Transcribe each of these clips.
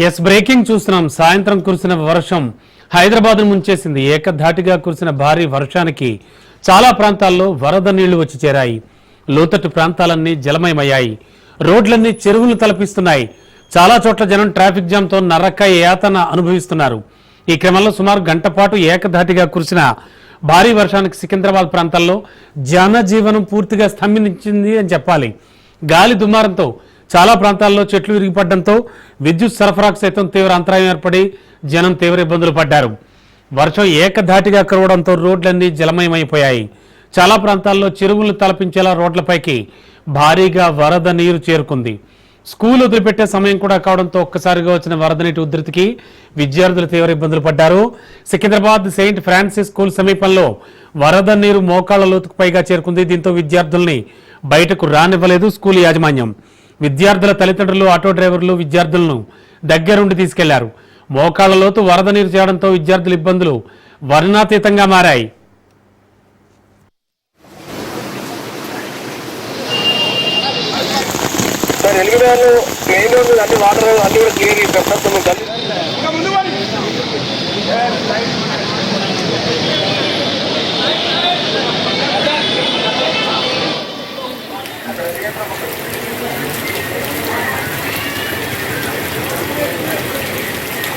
Yes breaking చూస్తున్నాం. సాయంత్రం కురిసిన వర్షం హైదరాబాద్ ముంచేసింది. ఏకధాటిగా కురిసిన భారీ వర్షానికి చాలా ప్రాంతాల్లో వరద నీళ్ళు వచ్చి చేరాయి. లోతట్టు ప్రాంతాలన్నీ జలమయమయ్యాయి. రోడ్లన్నీ చెరువులు తలపిస్తున్నాయి. చాలా చోట్ల జనం ట్రాఫిక్ జామ్తో నరక యాతన అనుభవిస్తున్నారు. ఈ క్రమంలో సుమారు గంట పాటు ఏకధాటిగా కురిసిన భారీ వర్షానికి సికింద్రాబాద్ ప్రాంతాల్లో జనజీవనం పూర్తిగా స్తంభించింది అని చెప్పాలి. గాలి దుమారంతో చాలా ప్రాంతాల్లో చెట్లు విరిగిపడడంతో విద్యుత్ సరఫరాకు సైతం తీవ్ర అంతరాయం ఏర్పడి జనం తీవ్ర ఇబ్బందులు పడ్డారు. వర్షం ఏకధాటిగా కురవడంతో రోడ్లన్నీ జలమయమైపోయాయి. చాలా ప్రాంతాల్లో చెరువులు తలపించేలా రోడ్లపైకి భారీగా వరద నీరు చేరుకుంది. స్కూల్ వదిలిపెట్టే సమయం కూడా కావడంతో ఒక్కసారిగా వచ్చిన వరద నీటి ఉధృతికి విద్యార్థులు తీవ్ర ఇబ్బందులు పడ్డారు. సికింద్రాబాద్ సెయింట్ ఫ్రాన్సిస్ స్కూల్ సమీపంలో వరద నీరు మోకాళ్ళ లోతుకు పైగా చేరుకుంది. దీంతో విద్యార్థుల్ని బయటకు రానివ్వలేదు స్కూల్ యాజమాన్యం. విద్యార్థుల తల్లిదండ్రులు ఆటో డ్రైవర్లు విద్యార్థులను దగ్గరుండి తీసుకెళ్ళారు. మోకాళ్ళ లోతు వరద నీరు చేరడంతో విద్యార్థుల ఇబ్బందులు వర్ణాతీతంగా మారాయి. వాటర్ అన్ని కూడా క్లియర్ చేస్తాం సార్ కొంచెం గల్లీ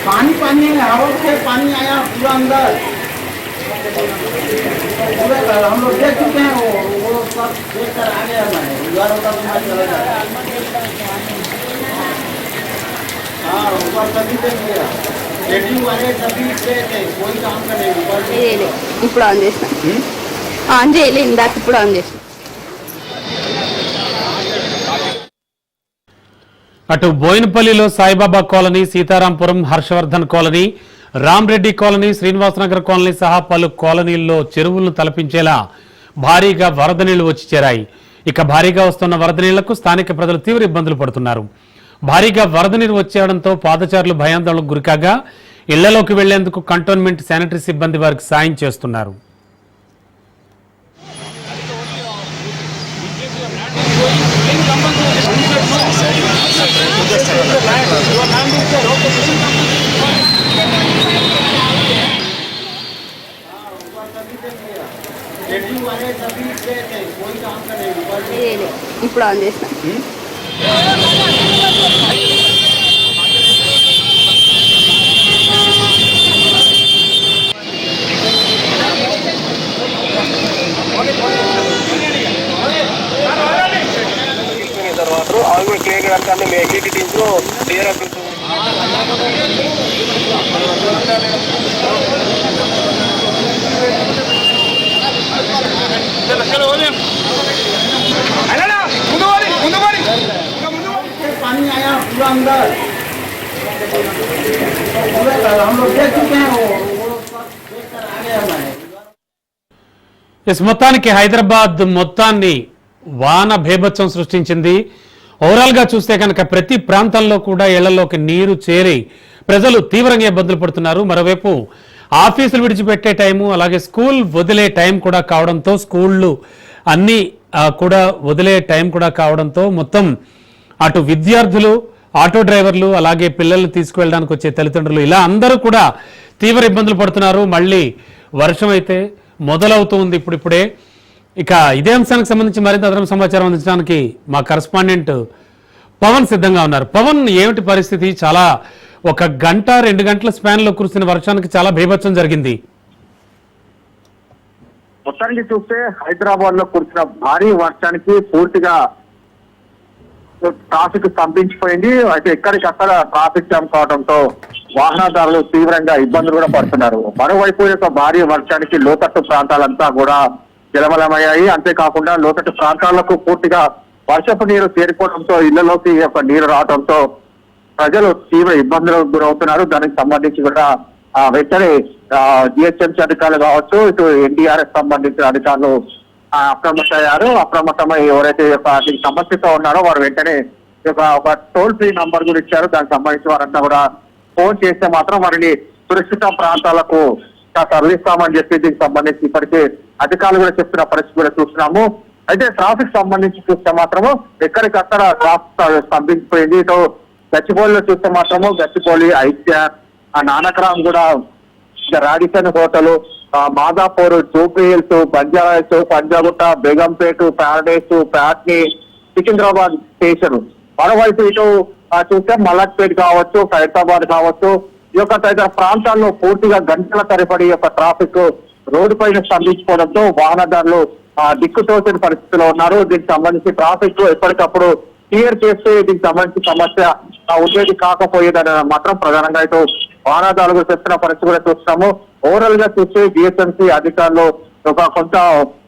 पानी पानी है हवा से पानी आया पूरा अंदर पूरा घर हम लोग देख चुके हैं वो वो सब देख कर आ गए हमारे उधर उधर तुम्हारी चला जाए हाँ ऊपर सभी देख लिया लेडीज वाले सभी थे थे कोई काम का नहीं ऊपर से- చేయలే ఇప్పుడు ఆన్ చేసిన ఆన్ చేయలే ఇందాక ఇప్పుడు ఆన్ చేసిన అటు బోయినపల్లిలో Saibaba colony Seetharampuram Harshavardhan colony Ramreddy colony Srinivasnagar colony సహా పలు కాలనీల్లో చెరువులను తలపించేలా భారీగా వరద నీళ్ళు వచ్చి చేరాయి. ఇక భారీగా వస్తున్న వరద నీళ్ళకు స్థానిక ప్రజలు తీవ్ర ఇబ్బందులు పడుతున్నారు. భారీగా వరద నీరు వచ్చేయడంతో పాదచారులు భయాందోళనకు గురికాగా ఇళ్ళలోకి వెళ్ళేందుకు కంటోన్మెంట్ శానిటరీ సిబ్బంది వారికి సాయం చేస్తున్నారు. ఇప్పుడు ఆన్ చేసిన. Hmm వెళ్ళిపోయినాయి సార్ వాటర్ అవి కూడా క్లియర్ కనుక అన్ని మీ ఎగ్జిట్ టీమ్స్ లో క్లియర్ అవుతుంది से पानी आया पूरा अंदर पूरा घर हम लोग देख चुके हैं वो वो सब देख कर आ गए हमारे ఎస్ మొత్తానికి హైదరాబాద్ మొత్తాన్ని వాన భేభత్సం సృష్టించింది ఓవరాల్గా చూస్తే కనుక ప్రతి ప్రాంతాల్లో కూడా ఇళ్ళలోకి నీరు చేరి ప్రజలు తీవ్రంగా ఇబ్బందులు పడుతున్నారు. మరోవైపు ఆఫీసులు విడిచిపెట్టే టైము అలాగే స్కూల్ వదిలే టైం కూడా కావడంతో స్కూళ్ళు అన్ని కూడా వదిలే టైం కూడా కావడంతో మొత్తం అటు విద్యార్థులు ఆటో డ్రైవర్లు అలాగే పిల్లల్ని తీసుకువెళ్ళడానికి వచ్చే తల్లిదండ్రులు ఇలా అందరూ కూడా తీవ్ర ఇబ్బందులు పడుతున్నారు. మళ్ళీ వర్షం అయితే మొదలవుతుంది ఇప్పుడిప్పుడే ఇక ఇదే అంశానికి సంబంధించి మరింత అదనపు సమాచారం అందించడానికి మా కరస్పాండెంట్ పవన్ సిద్ధంగా ఉన్నారు. పవన్ ఏమిటి పరిస్థితి? చాలా ఒక గంట రెండు గంటల స్పాన్లో కురిసిన వర్షానికి చాలా భీభత్సం జరిగింది. మొత్తానికి చూస్తే హైదరాబాద్లో కురిసిన భారీ వర్షానికి పూర్తిగా ట్రాఫిక్ స్తంభించిపోయింది. అయితే ఎక్కడికక్కడ ట్రాఫిక్ జామ్ కావడంతో వాహనదారులు తీవ్రంగా ఇబ్బందులు కూడా పడుతున్నారు. మరోవైపు యొక్క భారీ వర్షానికి లోతట్టు ప్రాంతాలంతా కూడా జలమలమయ్యాయి. అంతేకాకుండా లోతట్టు ప్రాంతాలకు పూర్తిగా వర్షపు నీరు చేరుకోవడంతో ఇళ్ళలోకి యొక్క నీరు రావడంతో ప్రజలు తీవ్ర ఇబ్బందులకు గురవుతున్నారు. దానికి సంబంధించి కూడా ఆ, వెంటనే జిహెచ్ఎంసీ అధికారులు కావచ్చు ఇటు ఎన్డీఆర్ఎఫ్ సంబంధించిన అధికారులు అప్రమత్తమయ్యారు అప్రమత్తమై ఎవరైతే యొక్క దీనికి సమస్యతో ఉన్నారో వారు వెంటనే యొక్క ఒక టోల్ ఫ్రీ నంబర్ కూడా ఇచ్చారు. దానికి సంబంధించి వారంతా కూడా ఫోన్ చేస్తే మాత్రం వారిని సురక్షిత ప్రాంతాలకు తరలిస్తామని చెప్పి దీనికి సంబంధించి ఇప్పటికే అధికారులు కూడా చెప్తున్న పరిస్థితి కూడా చూస్తున్నాము. అయితే ట్రాఫిక్ సంబంధించి చూస్తే మాత్రము ఎక్కడికక్కడ ట్రాఫిక్ స్తంభించిపోయింది. ఇటు గచ్చిబౌలిలో చూస్తే మాత్రము గచ్చిబౌలి ఐక్య ఆ నానక్రామ్ కూడా ఇంకా Radisson hotel Madhapur Jubilee Hills Banjaras Panjagutta Begumpet Paradise Patny Secunderabad station. మరోవైపు ఇటు చూస్తే మలక్పేట్ కావచ్చు ఖైరతాబాద్ కావచ్చు ఈ యొక్క తదితర ప్రాంతాల్లో పూర్తిగా గంటల తరబడి యొక్క ట్రాఫిక్ రోడ్డు పైన స్తంభించుకోవడంతో వాహనదారులు ఆ, దిక్కుతోచిన పరిస్థితిలో ఉన్నారు. దీనికి సంబంధించి ట్రాఫిక్ ఎప్పటికప్పుడు క్లియర్ చేస్తే దీనికి సంబంధించి సమస్య ఉండేది కాకపోయేదని మాత్రం ప్రధానంగా ఇటు వాహనదారులు చెప్తున్న పరిస్థితి కూడా చూస్తున్నాము. ఓవరాల్గా చూస్తే జిహెచ్ఎంసీ అధికారులు ఒక కొంత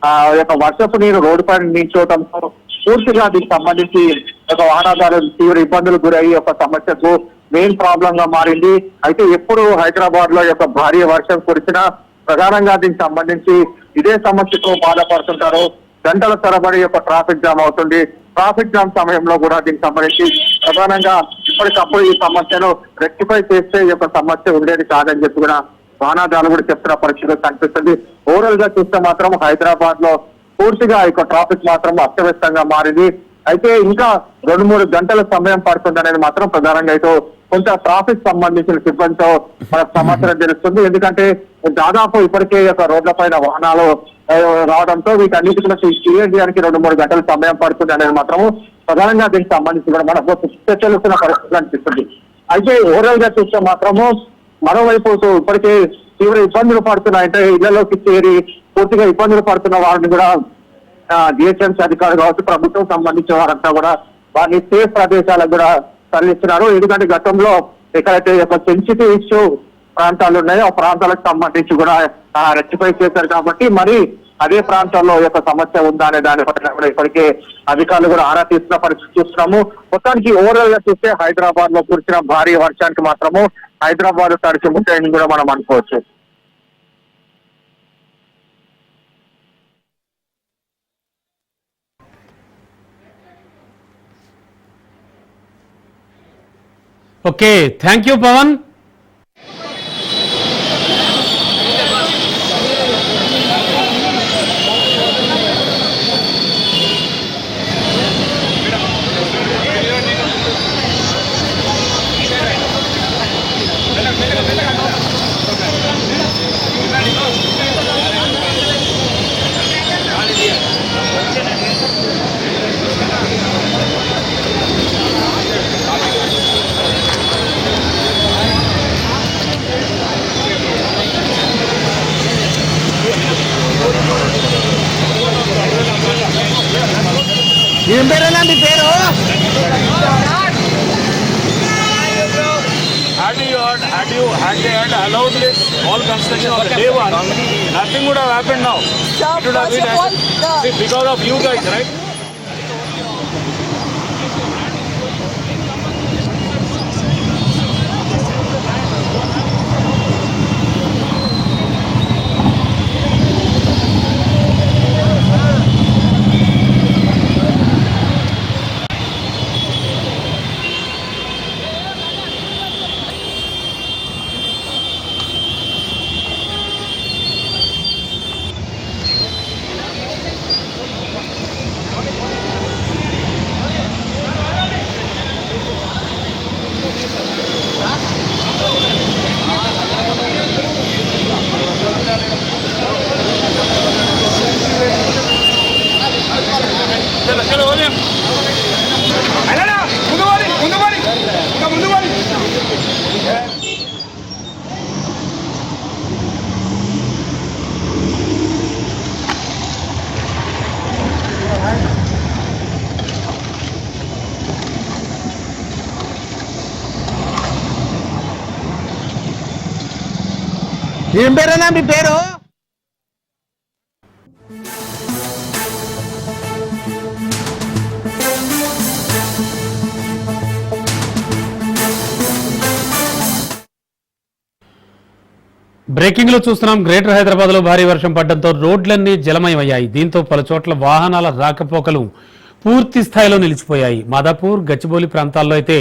ఆ యొక్క వర్షపు నీరు రోడ్డు పైన నిల్చోవడంతో పూర్తిగా దీనికి సంబంధించి ఒక వాహనదారులు తీవ్ర ఇబ్బందులు గురయ్యి ఒక సమస్యకు మెయిన్ ప్రాబ్లం గా మారింది. అయితే ఎప్పుడు హైదరాబాద్లో యొక్క భారీ వర్షం కురిసినా ప్రధానంగా దీనికి సంబంధించి ఇదే సమస్యతో బాధపడుతుంటారు. గంటల తరబడి యొక్క ట్రాఫిక్ జామ్ అవుతుంది. ట్రాఫిక్ జామ్ సమయంలో కూడా దీనికి సంబంధించి ప్రధానంగా ఇప్పటికప్పుడు ఈ సమస్యను రెక్టిఫై చేస్తే ఈ యొక్క సమస్య ఉండేది కాదని చెప్పి కూడా వాహనదారులు కూడా చెప్తున్న పరిస్థితి కనిపిస్తుంది. ఓవరాల్గా చూస్తే మాత్రం హైదరాబాద్లో పూర్తిగా ఈ యొక్క ట్రాఫిక్ మాత్రం అస్తవ్యస్తంగా మారింది. అయితే ఇంకా రెండు మూడు గంటల సమయం పడుతుంది అనేది మాత్రం ప్రధానంగా అయితే కొంత ట్రాఫిక్ సంబంధించిన సిబ్బందితో మనకు సమాచారం తెలుస్తుంది. ఎందుకంటే దాదాపు ఇప్పటికే యొక్క రోడ్ల పైన వాహనాలు రావడంతో వీటన్నిటి కూడా క్లియర్ చేయడానికి రెండు మూడు గంటల సమయం పడుతుంది అనేది మాత్రము ప్రధానంగా దీనికి సంబంధించి కూడా మనకు తెలుస్తున్న పరిస్థితి అనిపిస్తుంది. అయితే ఓవరాల్గా చూస్తే మాత్రము మరోవైపు ఇప్పటికే తీవ్ర ఇబ్బందులు పడుతున్నాయంటే ఇళ్ళలోకి చేరి పూర్తిగా ఇబ్బందులు పడుతున్న వారిని కూడా జిహెచ్ఎంసీ అధికారులు కావచ్చు ప్రభుత్వం సంబంధించిన వారంతా కూడా వారిని సేఫ్ ప్రదేశాలకు కూడా తరలిస్తున్నారు. ఎందుకంటే గతంలో ఎక్కడైతే ఒక సెన్సిటివ్ ఇష్యూ ప్రాంతాలు ఉన్నాయో ఆ ప్రాంతాలకు సంబంధించి కూడా రెక్టిఫై చేశారు కాబట్టి మరి అదే ప్రాంతాల్లో యొక్క సమస్య ఉందా అనే దానిపైన కూడా ఇప్పటికే అధికారులు కూడా ఆరా తీస్తున్న పరిస్థితి చూస్తున్నాము. మొత్తానికి ఓవరాల్గా చూస్తే హైదరాబాద్లో కురిసిన భారీ వర్షానికి మాత్రము హైదరాబాద్ తడిచి ముట్టని కూడా మనం అనుకోవచ్చు. ఓకే థ్యాంక్ యూ పవన్ ఏం పేరేనా మీ పేరు Had you had you had they had allowed this all construction on the day one, nothing would have happened now. It would have been See, because of you guys, right? ఎవరైనా మీ పేరు? బ్రేకింగ్లో చూస్తున్నాం. Greater హైదరాబాద్లో భారీ వర్షం పడడంతో రోడ్లన్నీ జలమయమయ్యాయి. దీంతో పలు చోట్ల వాహనాల రాకపోకలు పూర్తి స్థాయిలో నిలిచిపోయాయి. మాదాపూర్ గచ్చిబౌలి ప్రాంతాల్లో అయితే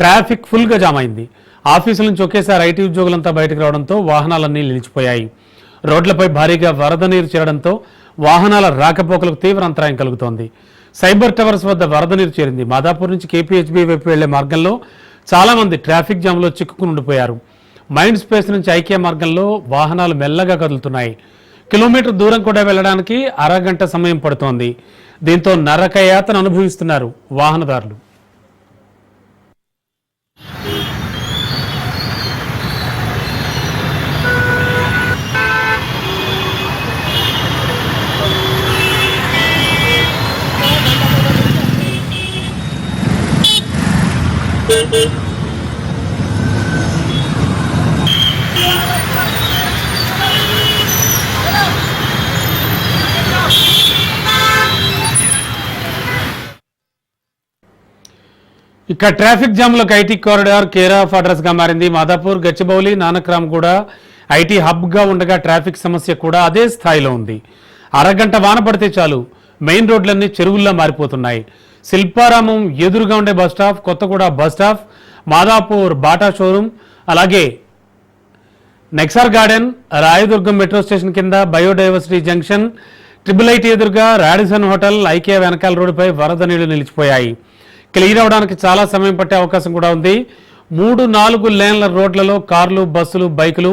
ట్రాఫిక్ ఫుల్గా జామ్ అయింది. ఆఫీసుల నుంచి ఒకేసారి ఐటీ ఉద్యోగులంతా బయటకు రావడంతో వాహనాలన్నీ నిలిచిపోయాయి. రోడ్లపై భారీగా వరద నీరు చేరడంతో వాహనాల రాకపోకలకు తీవ్ర అంతరాయం కలుగుతోంది. సైబర్ టవర్స్ వద్ద వరద నీరు చేరింది. మాదాపూర్ నుంచి కేపీహెచ్బీ వైపు వెళ్ళే మార్గంలో చాలామంది ట్రాఫిక్ జామ్లో చిక్కుకుని ఉండిపోయారు. మైండ్ స్పేస్ నుంచి ఐక్య మార్గంలో వాహనాలు మెల్లగా కదులుతున్నాయి. కిలోమీటర్ దూరం కూడా వెళ్ళడానికి అరగంట సమయం పడుతోంది. దీంతో నరకయాతను అనుభవిస్తున్నారు వాహనదారులు. ఇక ట్రాఫిక్ జామ్లకు ఐటీ కారిడార్ కేర్ ఆఫ్ అడ్రస్గా మారింది. మాదాపూర్ గచ్చిబౌలి నానక్రామ్ కూడా ఐటీ హబ్గా ఉండగా ట్రాఫిక్ సమస్య కూడా అదే స్థాయిలో ఉంది. అరగంట వాన పడితే చాలు. మెయిన్ రోడ్లన్నీ చెరువుల్లా మారిపోతున్నాయి. శిల్పారామం ఎదురుగా ఉండే bus stop Kothaguda bus stop Madhapur Bata showroom అలాగే నెక్సార్ గార్డెన్ రాయదుర్గం మెట్రో స్టేషన్ కింద బయోడైవర్సిటీ జంక్షన్ ట్రిపుల్ ఐటీ ఎదురుగా రాడిసన్ హోటల్ ఐకే వెనకాల రోడ్డుపై వరద నీళ్ళు నిలిచిపోయాయి. క్లియర్ అవడానికి చాలా సమయం పట్టే అవకాశం కూడా ఉంది. మూడు నాలుగు లేన్ల రోడ్లలో కార్లు బస్సులు బైకులు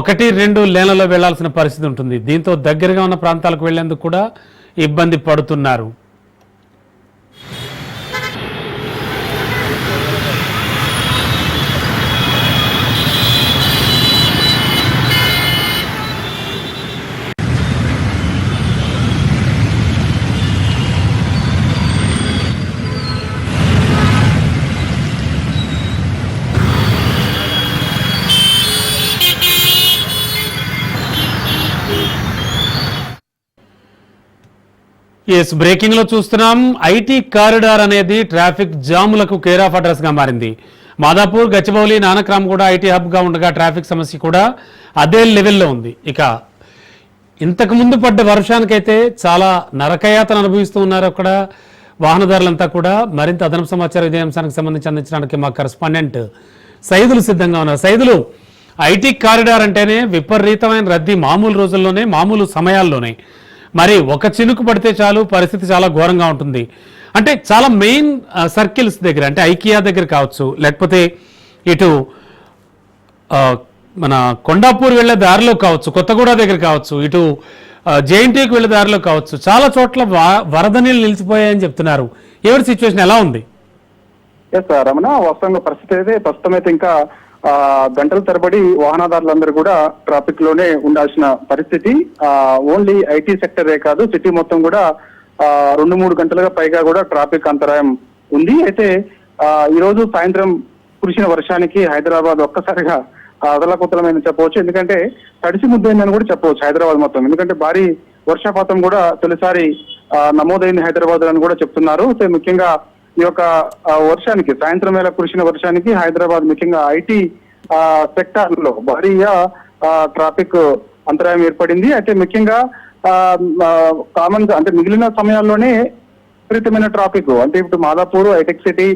ఒకటి రెండు లేన్లలో వెళ్ళాల్సిన పరిస్థితి ఉంటుంది. దీంతో దగ్గరగా ఉన్న ప్రాంతాలకు వెళ్ళేందుకు కూడా ఇబ్బంది పడుతున్నారు. ఎస్ బ్రేకింగ్లో చూస్తున్నాం. ఐటీ కారిడార్ అనేది ట్రాఫిక్ జాములకు కేర్ ఆఫ్ అడ్రస్గా మారింది. మాదాపూర్ గచ్చిబౌలి నానక్రామ్ కూడా ఐటీ హబ్గా ఉండగా ట్రాఫిక్ సమస్య కూడా అదే లెవెల్లో ఉంది. ఇక ఇంతకు ముందు పడ్డ వర్షానికైతే చాలా నరకయాతన అనుభవిస్తూ ఉన్నారు అక్కడ వాహనదారులంతా కూడా. మరింత అదనపు సమాచారం ఇదే అంశానికి సంబంధించి అందించడానికి మా కరస్పాండెంట్ సైదులు సిద్ధంగా ఉన్నారు. సైదులు ఐటీ కారిడార్ అంటేనే విపరీతమైన రద్దీ మామూలు రోజుల్లోనే మామూలు సమయాల్లోనే. మరి ఒక చినుకు పడితే చాలు పరిస్థితి చాలా ఘోరంగా ఉంటుంది. అంటే చాలా మెయిన్ సర్కిల్స్ దగ్గర అంటే ఐకియా దగ్గర కావచ్చు లేకపోతే ఇటు మన కొండాపూర్ వెళ్ళే దారిలో కావచ్చు కొత్తగూడ దగ్గర కావచ్చు ఇటు జేఎన్టీకి వెళ్ళే దారిలో కావచ్చు చాలా చోట్ల వరద నీళ్ళు నిలిచిపోయాయని చెప్తున్నారు. ఎవరి సిచ్యువేషన్ ఎలా ఉంది? ఎస్ రమణ వాస్తవంగా పరిస్థితి అయితే ప్రస్తుతం అయితే ఇంకా ఆ, గంటల తరబడి వాహనదారులందరూ కూడా ట్రాఫిక్లోనే ఉండాల్సిన పరిస్థితి. ఆ, ఓన్లీ ఐటీ సెక్టరే కాదు సిటీ మొత్తం కూడా ఆ, రెండు మూడు గంటలుగా పైగా కూడా ట్రాఫిక్ అంతరాయం ఉంది. అయితే ఆ, ఈ రోజు సాయంత్రం కురిసిన వర్షానికి హైదరాబాద్ ఒక్కసారిగా అదలకుతలమైన చెప్పవచ్చు. ఎందుకంటే తడిసి ముద్దైందని కూడా చెప్పవచ్చు హైదరాబాద్ మొత్తం. ఎందుకంటే భారీ వర్షపాతం కూడా తొలిసారి నమోదైంది హైదరాబాద్ అని కూడా చెప్తున్నారు. ముఖ్యంగా ఈ యొక్క వర్షానికి సాయంత్రం వేళ కురిసిన వర్షానికి హైదరాబాద్ ముఖ్యంగా ఐటీ సెక్టార్లో భారీగా ట్రాఫిక్ అంతరాయం ఏర్పడింది. అయితే ముఖ్యంగా కామన్ అంటే మిగిలిన సమయాల్లోనే విపరీతమైన ట్రాఫిక్ అంటే ఇప్పుడు మాదాపూర్ హైటెక్ సిటీ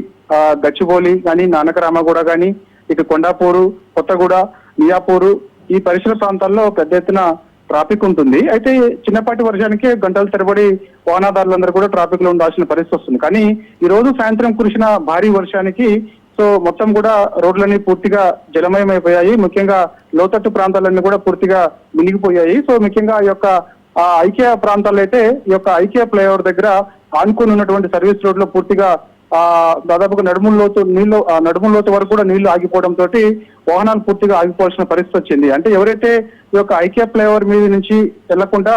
గచ్చిబౌలి కానీ నానకరామగూడ కానీ ఇటు కొండాపూరు కొత్తగూడ మియాపూరు ఈ పరిసర ప్రాంతాల్లో పెద్ద ఎత్తున ట్రాఫిక్ ఉంటుంది. అయితే చిన్నపాటి వర్షానికి గంటల తరబడి వాహనదారులందరూ కూడా ట్రాఫిక్లో ఉండాల్సిన పరిస్థితి వస్తుంది. కానీ ఈ రోజు సాయంత్రం కురిసిన భారీ వర్షానికి సో మొత్తం కూడా రోడ్లన్నీ పూర్తిగా జలమయమైపోయాయి. ముఖ్యంగా లోతట్టు ప్రాంతాలన్నీ కూడా పూర్తిగా మునిగిపోయాయి. సో ముఖ్యంగా ఈ యొక్క ఆ ఐకియా ప్రాంతాల్లో అయితే ఈ యొక్క ఐకియా ఫ్లైఓవర్ దగ్గర ఆనుకుని ఉన్నటువంటి సర్వీస్ రోడ్లో పూర్తిగా ఆ దాదాపుగా నడుముల లోతు నీళ్ళు ఆ నడుముల లోతు వరకు కూడా నీళ్ళు ఆగిపోవడం తోటి వాహనాలు పూర్తిగా ఆగిపోవాల్సిన పరిస్థితి వచ్చింది. అంటే ఎవరైతే ఈ యొక్క ఐకియా ఫ్లైఓవర్ మీద నుంచి వెళ్ళకుండా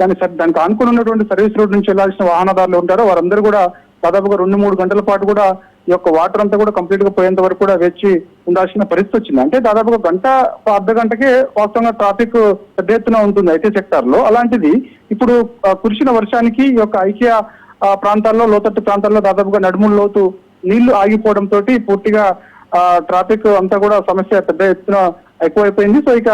దాని సర్- దానికి అనుకుని ఉన్నటువంటి సర్వీస్ రోడ్ నుంచి వెళ్ళాల్సిన వాహనదారులు ఉంటారో వారందరూ కూడా దాదాపుగా రెండు మూడు గంటల పాటు కూడా ఈ యొక్క వాటర్ అంతా కూడా కంప్లీట్గా పోయేంత వరకు కూడా వేచి ఉండాల్సిన పరిస్థితి వచ్చింది. అంటే దాదాపుగా గంట అర్ధ గంటకే వాస్తవంగా ట్రాఫిక్ పెద్ద ఎత్తున ఉంటుంది ఐటీ సెక్టార్లో అలాంటిది ఇప్పుడు కురిసిన వర్షానికి ఈ యొక్క ఐకియా ప్రాంతాల్లో లోతట్టు ప్రాంతాల్లో దాదాపుగా నడుముల లోతు నీళ్ళు ఆగిపోవడం తోటి పూర్తిగా ఆ, ట్రాఫిక్ అంతా కూడా సమస్య పెద్ద ఎత్తున ఎక్కువైపోయింది. సో ఇక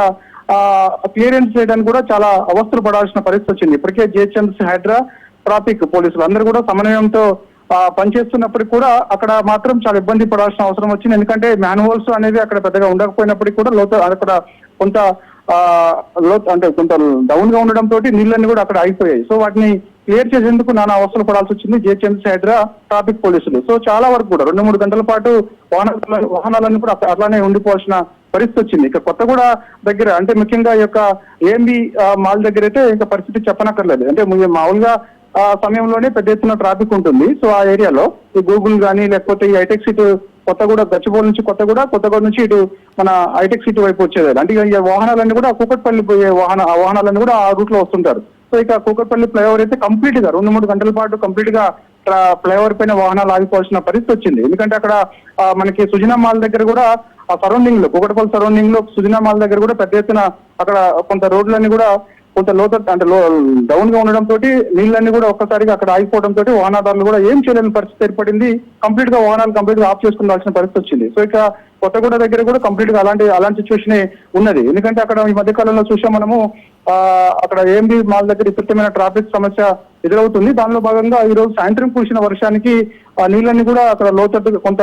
క్లియరెన్స్ చేయడానికి కూడా చాలా అవస్థలు పడాల్సిన పరిస్థితి వచ్చింది. ఇప్పటికే జిహెచ్ఎంసీ హైడ్రా ట్రాఫిక్ పోలీసులు అందరూ కూడా సమన్వయంతో ఆ, పనిచేస్తున్నప్పటికీ కూడా అక్కడ మాత్రం చాలా ఇబ్బంది పడాల్సిన అవసరం వచ్చింది. ఎందుకంటే మాన్యువల్స్ అనేవి అక్కడ పెద్దగా ఉండకపోయినప్పటికీ కూడా లోత అక్కడ కొంత లో అంటే కొంత డౌన్గా ఉండడం తోటి నీళ్ళన్నీ కూడా అక్కడ ఆగిపోయాయి. సో వాటిని క్లియర్ చేసేందుకు నానా అవసరం పడాల్సి వచ్చింది. జిహెచ్ఎంసీ హైడ్రా ట్రాఫిక్ పోలీసులు. సో చాలా వరకు కూడా రెండు మూడు గంటల పాటు వాహన వాహనాలన్నీ కూడా అట్లానే ఉండిపోవాల్సిన పరిస్థితి వచ్చింది. ఇక కొత్తగూడ దగ్గర అంటే ముఖ్యంగా ఈ యొక్క ఏఎంబి మాల్ దగ్గర అయితే ఇంకా పరిస్థితి చెప్పనక్కర్లేదు. అంటే మామూలుగా ఆ సమయంలోనే పెద్ద ఎత్తున ట్రాఫిక్ ఉంటుంది. సో ఆ ఏరియాలో ఈ గూగుల్ కానీ లేకపోతే ఈ హైటెక్ సిటీ కొత్తగూడ గచ్చిబౌలి నుంచి కొత్తగూడ కొత్తగూడ నుంచి ఇటు మన హైటెక్ సిటీ వైపు వచ్చేది అంటే ఇక వాహనాలన్నీ కూడా కూకట్పల్లి పోయే వాహన వాహనాలన్నీ కూడా ఆ రూట్లో వస్తుంటారు. సో ఇక కూకట్పల్లి ఫ్లైఓవర్ అయితే కంప్లీట్గా రెండు మూడు గంటల పాటు కంప్లీట్గా ఫ్లైఓవర్ పైన వాహనాలు ఆగిపోవాల్సిన పరిస్థితి వచ్చింది. ఎందుకంటే అక్కడ మనకి సుజనా మాల్ దగ్గర కూడా ఆ సరౌండింగ్లో కూకట్పల్లి సరౌండింగ్లో సుజనా మాల్ దగ్గర కూడా పెద్ద ఎత్తున అక్కడ కొంత రోడ్లన్నీ కూడా కొంత లోత అంటే లో డౌన్గా ఉండడం తోటి నీళ్ళన్నీ కూడా ఒక్కసారిగా అక్కడ ఆగిపోవడం తోటి వాహనదారులు కూడా ఏం చేయలేని పరిస్థితి ఏర్పడింది. కంప్లీట్గా వాహనాలు కంప్లీట్గా ఆఫ్ చేసుకోవాల్సిన పరిస్థితి వచ్చింది. సో ఇక కొత్తగూడ దగ్గర కూడా కంప్లీట్గా అలాంటి అలాంటి సిచ్యువేషన్ ఉన్నది. ఎందుకంటే అక్కడ ఈ మధ్య కాలంలో చూసాం మనము అక్కడ ఏఎంబి మాల్ దగ్గర విపరీతమైన ట్రాఫిక్ సమస్య ఎదురవుతుంది. దానిలో భాగంగా ఈ రోజు సాయంత్రం కురిసిన వర్షానికి ఆ నీళ్ళన్ని కూడా అక్కడ లోతట్టు కొంత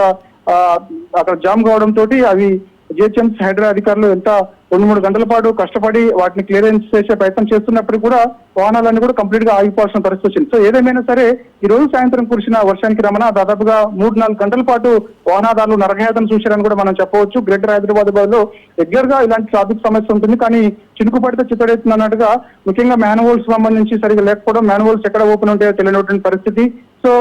అక్కడ జామ్ కావడం తోటి అవి జిహెచ్ఎంసీ హైడ్రా అధికారులు ఎంత రెండు మూడు గంటల పాటు కష్టపడి వాటిని క్లియరెన్స్ చేసే ప్రయత్నం చేస్తున్నప్పుడు కూడా వాహనాలన్నీ కూడా కంప్లీట్గా ఆగిపోవాల్సిన పరిస్థితి వచ్చింది. సో ఏదేమైనా సరే ఈ రోజు సాయంత్రం కురిసిన వర్షానికి రమణ దాదాపుగా మూడు నాలుగు గంటల పాటు వాహనాదారులు నరకయాతను చూశారని కూడా మనం చెప్పవచ్చు. గ్రేటర్ హైదరాబాద్లో రెగ్యులర్గా ఇలాంటి ట్రాఫిక్ సమస్య ఉంటుంది. కానీ చినుకు పడితే చిత్తడెత్తుంది అన్నట్టుగా ముఖ్యంగా మాన్యువల్స్ సంబంధించి సరిగా లేకపోవడం మాన్యువల్స్ ఎక్కడ ఓపెన్ ఉంటాయో తెలియనటువంటి పరిస్థితి. సో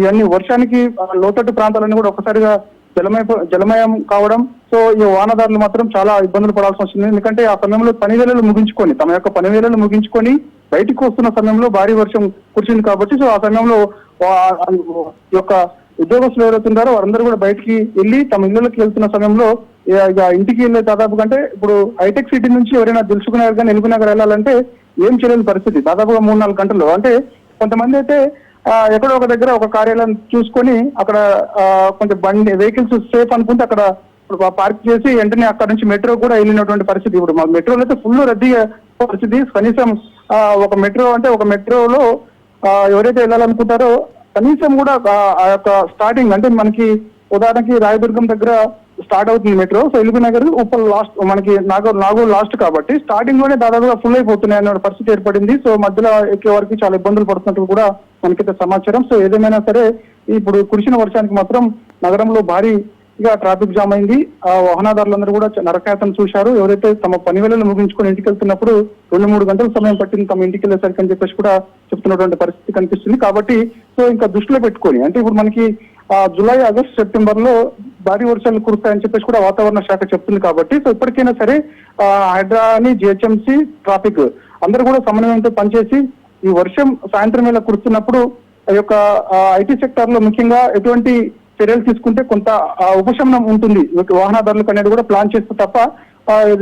ఇవన్నీ వర్షానికి లోతట్టు ప్రాంతాలన్నీ కూడా ఒకసారిగా జలమయ జలమయం కావడం సో ఈ వాహనదారులు మాత్రం చాలా ఇబ్బందులు పడాల్సి వస్తుంది. ఎందుకంటే ఆ సమయంలో పనివేళలు ముగించుకొని తమ యొక్క పనివేళలు ముగించుకొని బయటికి వస్తున్న సమయంలో భారీ వర్షం కురిసింది కాబట్టి సో ఆ సమయంలో ఈ యొక్క ఉద్యోగస్తులు ఎవరైతున్నారో వారందరూ కూడా బయటికి వెళ్ళి తమ ఇళ్ళకి వెళ్తున్న సమయంలో ఇక ఇంటికి వెళ్ళే దాదాపు కంటే ఇప్పుడు హైటెక్ సిటీ నుంచి ఎవరైనా దిల్సుకున్నారు కానీ ఎలుగునగర్ వెళ్ళాలంటే ఏం చేయలేని పరిస్థితి. దాదాపుగా మూడు నాలుగు గంటలు. అంటే కొంతమంది అయితే ఎక్కడో ఒక దగ్గర ఒక కార్యాలయం చూసుకొని అక్కడ కొంచెం బండి వెహికల్స్ సేఫ్ అనుకుంటే అక్కడ పార్క్ చేసి వెంటనే అక్కడ నుంచి మెట్రో కూడా వెళ్ళినటువంటి పరిస్థితి ఇప్పుడు. మా మెట్రోలో అయితే ఫుల్ రద్దీ పరిస్థితి. కనీసం ఒక మెట్రో అంటే ఒక మెట్రోలో ఎవరైతే వెళ్ళాలనుకుంటారో కనీసం కూడా ఆ, యొక్క స్టార్టింగ్ అంటే మనకి ఉదాహరణకి రాయదుర్గం దగ్గర స్టార్ట్ అవుతుంది మెట్రో. సో ఎలుగు నగర్ ఉప్పల్ లాస్ట్ మనకి నాగూర్ నాగూర్ లాస్ట్ కాబట్టి స్టార్టింగ్లోనే దాదాపుగా ఫుల్ అయిపోతున్నాయి అనే పరిస్థితి ఏర్పడింది. సో మధ్యలో ఎక్కే వరకు చాలా ఇబ్బందులు పడుతున్నట్టు కూడా మనకైతే సమాచారం. సో ఏదేమైనా సరే ఇప్పుడు కురిసిన వర్షానికి మాత్రం నగరంలో భారీగా ట్రాఫిక్ జామ్ అయింది. ఆ వాహనదారులందరూ కూడా చ- చూశారు. ఎవరైతే తమ పని వేళలు ముగించుకొని ఇంటికి వెళ్తున్నప్పుడు రెండు మూడు గంటల సమయం పట్టింది తమ ఇంటికి వెళ్ళేసరికి అని చెప్పేసి కూడా చెప్తున్నటువంటి పరిస్థితి కనిపిస్తుంది. కాబట్టి సో ఇంకా దృష్టిలో పెట్టుకొని అంటే ఇప్పుడు మనకి ఆ, జూలై ఆగస్ట్ సెప్టెంబర్లో భారీ వర్షాలు కురుస్తాయని చెప్పేసి కూడా వాతావరణ శాఖ చెప్తుంది కాబట్టి సో ఇప్పటికైనా సరే ఆ, హైడ్రా అని జిహెచ్ఎంసీ ట్రాఫిక్ అందరూ కూడా సమన్వయంతో పనిచేసి ఈ వర్షం సాయంత్రం వేళ కురుస్తున్నప్పుడు ఆ యొక్క ఐటీ సెక్టర్లో ముఖ్యంగా ఎటువంటి చర్యలు తీసుకుంటే కొంత ఉపశమనం ఉంటుంది. వాహనదారులకు అనేది కూడా ప్లాన్ చేస్తే తప్ప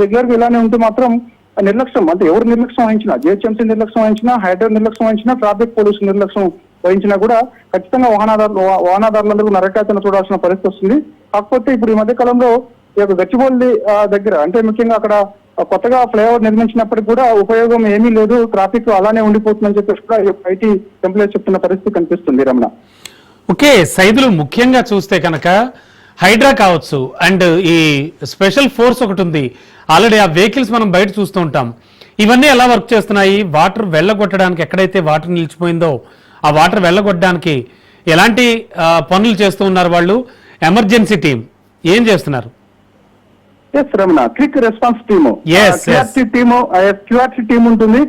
రెగ్యులర్గా ఇలానే ఉంటే మాత్రం నిర్లక్ష్యం. అంటే ఎవరు నిర్లక్ష్యం వహించినా జిహెచ్ఎంసీ నిర్లక్ష్యం వహించినా హైడ్రో నిర్లక్ష్యం వహించినా ట్రాఫిక్ పోలీసు నిర్లక్ష్యం వహించినా కూడా ఖచ్చితంగా వాహనదారులు వాహనదారులందరూ నరకాతను చూడాల్సిన పరిస్థితి వస్తుంది. కాకపోతే ఇప్పుడు ఈ మధ్య కాలంలో ఈ యొక్క గచ్చిబౌలి దగ్గర అంటే ముఖ్యంగా అక్కడ కొత్తగా ఫ్లైఓవర్ నిర్మించినప్పటికీ కూడా ఉపయోగం ఏమీ లేదు. ట్రాఫిక్ అలానే ఉండిపోతుందని చెప్పేసి కూడా ఐటీ ఎంప్లాయీస్ చెప్తున్న పరిస్థితి కనిపిస్తుంది రమణ. ఓకే సైదులు ముఖ్యంగా చూస్తే కనుక హైడ్రా కావచ్చు అండ్ ఈ స్పెషల్ ఫోర్స్ ఒకటి ఉంది. ఆల్రెడీ ఆ వెహికల్స్ మనం బయట చూస్తూ ఉంటాం. ఇవన్నీ ఎలా వర్క్ చేస్తున్నాయి? వాటర్ వెళ్ళగొట్టడానికి ఎక్కడైతే వాటర్ నిలిచిపోయిందో ఆ వాటర్ వెళ్ళగొట్టడానికి ఎలాంటి పనులు చేస్తూ ఉన్నారు వాళ్ళు? ఎమర్జెన్సీ టీం ఏం చేస్తున్నారు? Yes Ramana quick response team QRT team QRT team ఉంటుంది.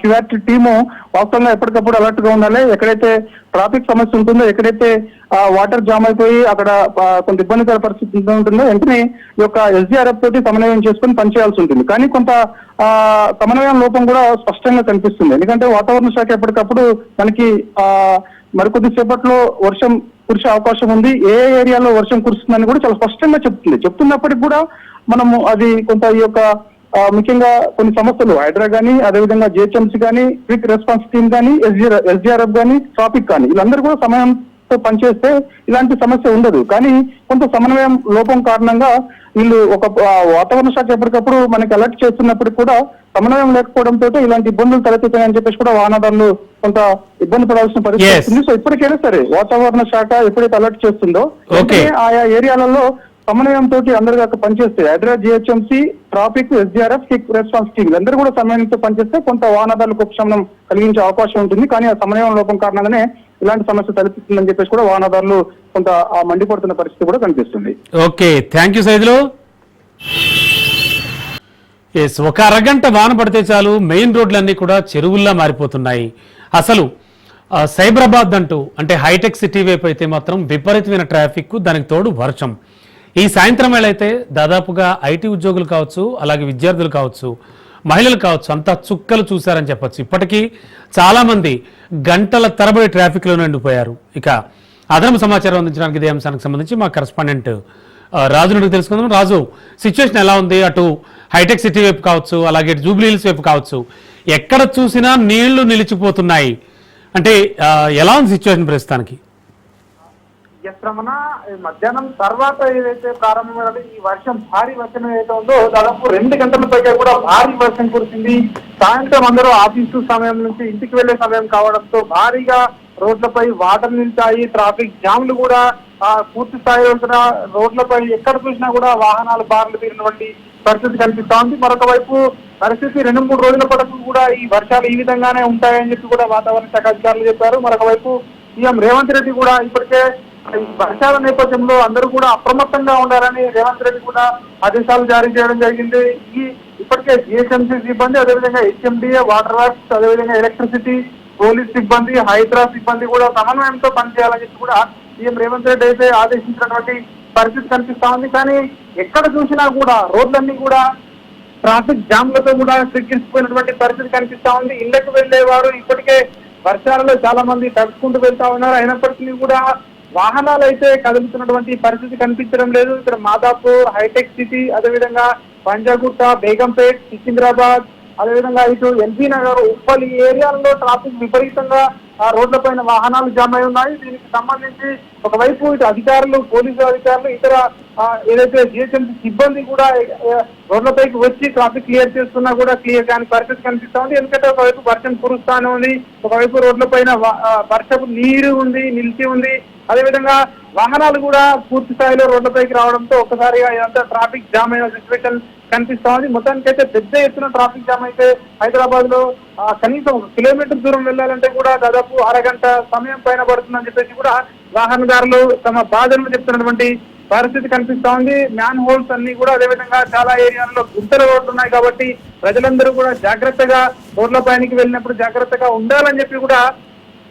క్యూఆర్టీ టీము వాస్తవంగా ఎప్పటికప్పుడు అలర్ట్గా ఉండాలి. ఎక్కడైతే ట్రాఫిక్ సమస్య ఉంటుందో ఎక్కడైతే వాటర్ జామ్ అయిపోయి అక్కడ ఆ, కొంత ఇబ్బందికర పరిస్థితి ఉంటుందో వెంటనే ఈ యొక్క ఎస్డిఆర్ఎఫ్ తోటి సమన్వయం చేసుకొని పనిచేయాల్సి ఉంటుంది. కానీ కొంత ఆ, సమన్వయం లోపం కూడా స్పష్టంగా కనిపిస్తుంది. ఎందుకంటే వాతావరణ శాఖ ఎప్పటికప్పుడు మనకి ఆ మరికొద్ది సేపట్లో వర్షం కురిసే అవకాశం ఉంది. ఏ ఏరియాలో వర్షం కురుస్తుందని కూడా చాలా స్పష్టంగా చెప్తుంది. చెప్తున్నప్పటికి కూడా మనము అది కొంత ఈ యొక్క ముఖ్యంగా కొన్ని సంస్థలు హైడ్రా కానీ అదేవిధంగా జిహెచ్ఎంసీ కానీ క్విక్ రెస్పాన్స్ టీమ్ కానీ ఎస్డిఆర్ఎఫ్ కానీ ట్రాఫిక్ కానీ వీళ్ళందరూ కూడా సమయం తో పనిచేస్తే ఇలాంటి సమస్య ఉండదు. కానీ కొంత సమన్వయం లోపం కారణంగా వీళ్ళు ఒక వాతావరణ శాఖ ఎప్పటికప్పుడు మనకి అలర్ట్ చేస్తున్నప్పుడు కూడా సమన్వయం లేకపోవడంతో ఇలాంటి ఇబ్బందులు తలెత్తుతాయని చెప్పేసి కూడా వాహనదారులు కొంత ఇబ్బంది పడాల్సిన పరిస్థితి. సో ఇప్పటికైనా సరే వాతావరణ శాఖ ఎప్పుడైతే అలర్ట్ చేస్తుందో ఆయా ఏరియాలలో సమన్వయం తోటి కాక పనిచేస్తే Hyderabad GHMC traffic SDRF quick response team అందరూ కూడా సమన్వయంతో పనిచేస్తే కొంత వాహనదారులకు ఉపశమనం కలిగించే అవకాశం ఉంటుంది. కానీ ఆ సమన్వయం లోపం కారణంగానే ఇలాంటి సమస్య తలెత్తుతుందని చెప్పేసి కూడా వాహనదారులు కొంత ఆ మండిపడుతున్న పరిస్థితి కూడా కనిపిస్తుంది. Okay. Thank you Saidulu. Yes ఒక అరగంట వాన పడితే చాలు మెయిన్ రోడ్లన్నీ కూడా చెరువుల్లా మారిపోతున్నాయి. అసలు సైబరాబాద్ అంటూ అంటే హైటెక్ సిటీ వైపు అయితే మాత్రం విపరీతమైన ట్రాఫిక్ దానికి తోడు వర్షం. ఈ సాయంత్రం వేళ అయితే దాదాపుగా ఐటీ ఉద్యోగులు కావచ్చు అలాగే విద్యార్థులు కావచ్చు మహిళలు కావచ్చు అంతా చుక్కలు చూశారని చెప్పచ్చు. ఇప్పటికీ చాలామంది గంటల తరబడి ట్రాఫిక్లో ఉండిపోయారు. ఇక అదనపు సమాచారం అందించడానికి ఇదే అంశానికి సంబంధించి మా కరెస్పాండెంట్ రాజు నుండి తెలుసుకుందాం. రాజు సిచ్యువేషన్ ఎలా ఉంది? అటు హైటెక్ సిటీ వైపు కావచ్చు అలాగే జూబ్లీ హిల్స్ వైపు కావచ్చు ఎక్కడ చూసినా నీళ్ళు నిలిచిపోతున్నాయి. అంటే ఎలా ఉంది సిచ్యువేషన్ ప్రస్తుతానికి? రమణ మధ్యాహ్నం తర్వాత ఏదైతే ప్రారంభమైనది ఈ వర్షం భారీ వర్షం ఏదైతే ఉందో దాదాపు రెండు గంటల పైగా కూడా భారీ వర్షం కురిసింది. సాయంత్రం అందరూ ఆఫీసు సమయం నుంచి ఇంటికి వెళ్ళే సమయం కావడంతో భారీగా రోడ్లపై వాటర్ నిలిచాయి ట్రాఫిక్ జామ్లు కూడా పూర్తి స్థాయిలో ఉన్న రోడ్లపై ఎక్కడ చూసినా కూడా వాహనాలు బార్లు తీరినటువంటి పరిస్థితి కనిపిస్తా ఉంది. మరొక వైపు పరిస్థితి రెండు మూడు రోజుల పాటు కూడా ఈ వర్షాలు ఈ విధంగానే ఉంటాయని చెప్పి కూడా వాతావరణ శాఖ అధికారులు చెప్పారు. మరొక వైపు సీఎం రేవంత్ రెడ్డి కూడా ఇప్పటికే వర్షాల నేపథ్యంలో అందరూ కూడా అప్రమత్తంగా ఉండాలని రేవంత్ రెడ్డి కూడా ఆదేశాలు జారీ చేయడం జరిగింది. ఈ ఇప్పటికే జిహెచ్ఎంసీ సిబ్బంది అదేవిధంగా హెచ్ఎండిఏ వాటర్ వర్క్స్ అదేవిధంగా ఎలక్ట్రిసిటీ పోలీస్ సిబ్బంది హైదరా సిబ్బంది కూడా సమన్వయంతో పనిచేయాలని చెప్పి కూడా సీఎం రేవంత్ రెడ్డి అయితే ఆదేశించినటువంటి పరిస్థితి కనిపిస్తా ఉంది. కానీ ఎక్కడ చూసినా కూడా రోడ్లన్నీ కూడా ట్రాఫిక్ జామ్లతో కూడా సిక్కిసిపోయినటువంటి పరిస్థితి కనిపిస్తా ఉంది. ఇళ్ళకు వెళ్ళేవారు ఇప్పటికే వర్షాలలో చాలా మంది తడుచుకుంటూ వెళ్తా ఉన్నారు. అయినప్పటికీ కూడా వాహనాలు అయితే కదులుతున్నటువంటి పరిస్థితి కనిపించడం లేదు. ఇక్కడ మాదాపూర్ హైటెక్ సిటీ అదేవిధంగా పంజాగుట్ట బేగంపేట్ సికింద్రాబాద్ అదేవిధంగా ఇటు ఎల్బీ నగర్ ఉప్పల్ ఈ ఏరియాలలో ట్రాఫిక్ విపరీతంగా ఆ రోడ్లపైన వాహనాలు జామ్ అయి ఉన్నాయి. దీనికి సంబంధించి ఒకవైపు ఇటు అధికారులు పోలీసు అధికారులు ఇతర ఏదైతే జిహెచ్ఎంసీ సిబ్బంది కూడా రోడ్లపైకి వచ్చి ట్రాఫిక్ క్లియర్ చేస్తున్నా కూడా క్లియర్ కాని పరిస్థితి కనిపిస్తా ఉంది ఎందుకంటే ఒకవైపు వర్షం కురుస్తానే ఉంది. ఒకవైపు రోడ్ల పైన వర్షపు నీరు ఉంది నిలిచి ఉంది. అదేవిధంగా వాహనాలు కూడా పూర్తి స్థాయిలో రోడ్లపైకి రావడంతో ఒక్కసారిగా ఇదంతా ట్రాఫిక్ జామ్ అయిన సిచ్యువేషన్ కనిపిస్తా ఉంది. మొత్తానికైతే పెద్ద ఎత్తున ట్రాఫిక్ జామ్ అయితే హైదరాబాద్లో కనీసం ఒక కిలోమీటర్ దూరం వెళ్ళాలంటే కూడా దాదాపు అరగంట సమయం పైన పడుతుందని చెప్పేసి కూడా వాహనదారులు తమ బాధను చెప్తున్నటువంటి పరిస్థితి కనిపిస్తా ఉంది. మ్యాన్ హోల్స్ అన్ని కూడా అదేవిధంగా చాలా ఏరియాల్లో గుంతల రోడ్లు ఉన్నాయి కాబట్టి ప్రజలందరూ కూడా జాగ్రత్తగా రోడ్ల పైనకి వెళ్ళినప్పుడు జాగ్రత్తగా ఉండాలని చెప్పి కూడా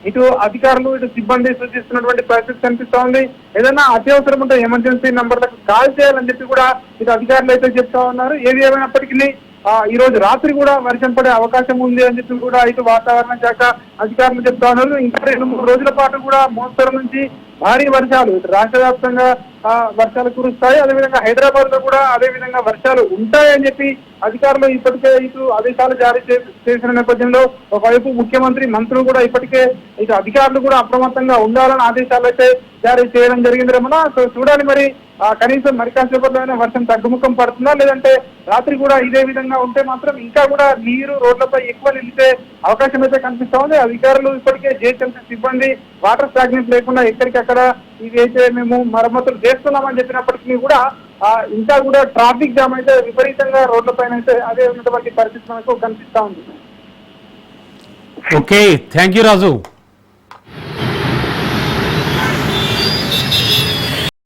ఇటు అధికారులు ఇటు సిబ్బంది సూచిస్తున్నటువంటి పరిస్థితి కనిపిస్తా ఉంది. ఏదైనా అత్యవసరం ఉంటే ఎమర్జెన్సీ నంబర్లకు కాల్ చేయాలని చెప్పి కూడా ఇటు అధికారులు అయితే చెప్తా ఉన్నారు. ఏది ఏమైనప్పటికీ ఈ రోజు రాత్రి కూడా వర్షం పడే అవకాశం ఉంది అని చెప్పి కూడా ఇటు వాతావరణ శాఖ అధికారులు చెప్తా ఉన్నారు. ఇంకా రెండు మూడు రోజుల పాటు కూడా మోస్తరు నుంచి భారీ వర్షాలు ఇటు రాష్ట్ర వ్యాప్తంగా వర్షాలు కురుస్తాయి. అదేవిధంగా హైదరాబాద్లో కూడా అదే విధంగా వర్షాలు ఉంటాయని చెప్పి అధికారులు ఇప్పటికే ఇటు ఆదేశాలు జారీ చే- చేసిన నేపథ్యంలో ఒకవైపు ముఖ్యమంత్రి మంత్రులు కూడా ఇప్పటికే ఇటు అధికారులు కూడా అప్రమత్తంగా ఉండాలని ఆదేశాలు అయితే జారీ చేయడం జరిగింది రమణ. సో చూడాలి మరి కనీసం మరి కాసేపట్లోనే వర్షం తగ్గుముఖం పడుతుందా? లేదంటే రాత్రి కూడా ఇదే విధంగా ఉంటే మాత్రం ఇంకా కూడా నీరు రోడ్లపై ఎక్కువ నిలిచే అవకాశం అయితే కనిపిస్తా ఉంది. అధికారులు ఇప్పటికే జేహెచ్ఎంసీ సిబ్బంది వాటర్ స్టాగ్నెంట్ లేకుండా ఎక్కడికక్కడ ఇవి అయితే మేము మరమ్మతులు చేస్తున్నామని చెప్పినప్పటికీ కూడా ఆ, ఇంకా కూడా ట్రాఫిక్ జామ్ అయితే విపరీతంగా రోడ్లపైన అయితే అదే ఉన్నటువంటి పరిస్థితి మనకు కనిపిస్తా ఉంది. Okay thank you Raju.